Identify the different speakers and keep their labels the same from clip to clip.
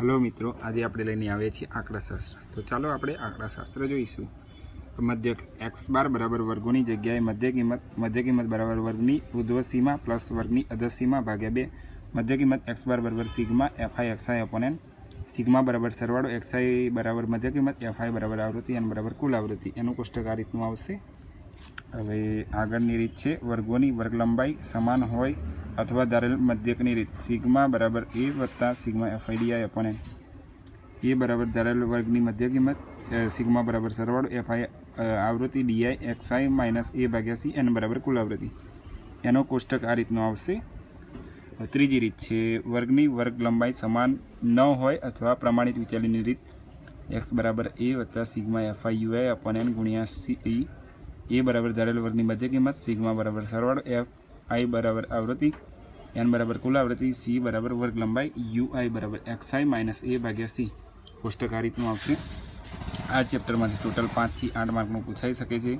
Speaker 1: Hello મિત્રો, આજે આપણે લઈને આવીએ છીએ આંકડાશાસ્ત્ર. તો ચાલો આપણે આંકડાશાસ્ત્ર જોઈશું. મધ્ય એક્સ બાર બરાબર વર્ગોની જગ્યાએ મધ્ય કિંમત મધ્ય કિંમત બરાબર વર્ગની ઉર્ધ્વ સીમા પ્લસ વર્ગની અધર ભાગ્યા બે. મધ્ય કિંમત એક્સ બાર બરાબર sigma F I X I upon N sigma બરાબર સરવાળો એક્સઆઈ બરાબર મધ્ય કિંમત એફઆઈ બરાબર આવૃત્તિ એન બરાબર કુલ આવૃત્તિ. એનું કોષ્ટક આ રીતનું આવશે. હવે આગળની રીત છે, વર્ગોની વર્ગ લંબાઈ સમાન હોય અથવા ધારેલ મધ્યકની રીત. સિગ્મા બરાબર એ વત્તા sigma F I D I upon N A બરાબર ધારેલ વર્ગની મધ્ય કિંમત સિગ્મા બરાબર સરવાળો એફઆઈ આવૃત્તિ ડીઆઈ એક્સઆઈ માઇનસ એ ભાગ્યા સી, એન બરાબર કુલ આવૃત્તિ. એનો કોષ્ટક આ રીતનો આવશે. ત્રીજી રીત છે, વર્ગની વર્ગ લંબાઈ સમાન ન હોય અથવા પ્રમાણિત વિચારીની રીત, એક્સ બરાબર એ વત્તા sigma F I U I upon N ગુણ્યા સી, એ બરાબર ધારેલ વર્ગની મધ્ય કિંમત, સિગ્મા બરાબર સરવાળો, એફ આઈ બરાબર આવૃત્તિ, એન બરાબર કુલ આવૃત્તિ, સી બરાબર વર્ગ લંબાઈ, યુ આઈ બરાબર એક્સઆઈ માઇનસ એ ભાગ્યા સી. કોષ્ટક આ રીતનું આવશે. આ ચેપ્ટરમાંથી ટોટલ પાંચથી આઠ માર્કનું પૂછાઈ શકે છે.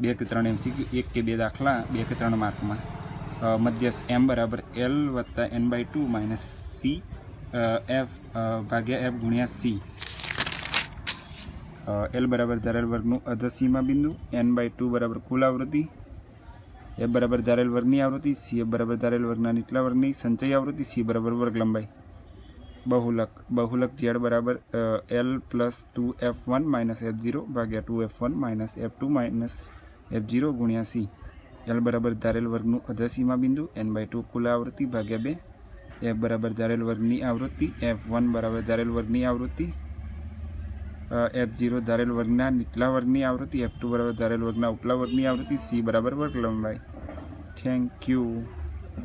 Speaker 1: બે કે ત્રણ એમસીક્યુ, એક કે બે દાખલા, બે કે ત્રણ માર્કમાં. મધ્યસ્થ એમ બરાબર એલ વત્તા N by two minus C F ભાગ્યા એફ ગુણ્યા સી. એલ બરાબર ધારેલ વર્ગનું અધ સીમા બિંદુ, એન બાય ટુ બરાબર કુલ આવૃત્તિ એફ બરાબર ધારેલ વર્ગની આવૃત્તિ, સી એફ બરાબર ધારેલ વર્ગના નીચલા વર્ગની સંચય આવૃત્તિ, સી બરાબર વર્ગ લંબાઈ. બહુલક બહુલક ઝેડ બરાબર L plus two F one minus F zero ભાગ્યા two F one minus F two minus F zero ગુણ્યા સી. એલ બરાબર ધારેલ વર્ગનું અધસીમા બિંદુ, એન બાય ટુ કુલ આવૃત્તિ ભાગ્યા બે. એફ બરાબર ધારેલ વર્ગની આવૃત્તિ, એફ વન બરાબર ધારેલ વર્ગની આવૃત્તિ એફ ઝીરો ધારેલ વર્ગના નીચલા વર્ગની આવૃત્તિ એફ ટુ બરાબર ધારેલ વર્ગના ઉપલા વર્ગની આવૃત્તિ સી બરાબર વર્ગ લંબાઈ. Thank you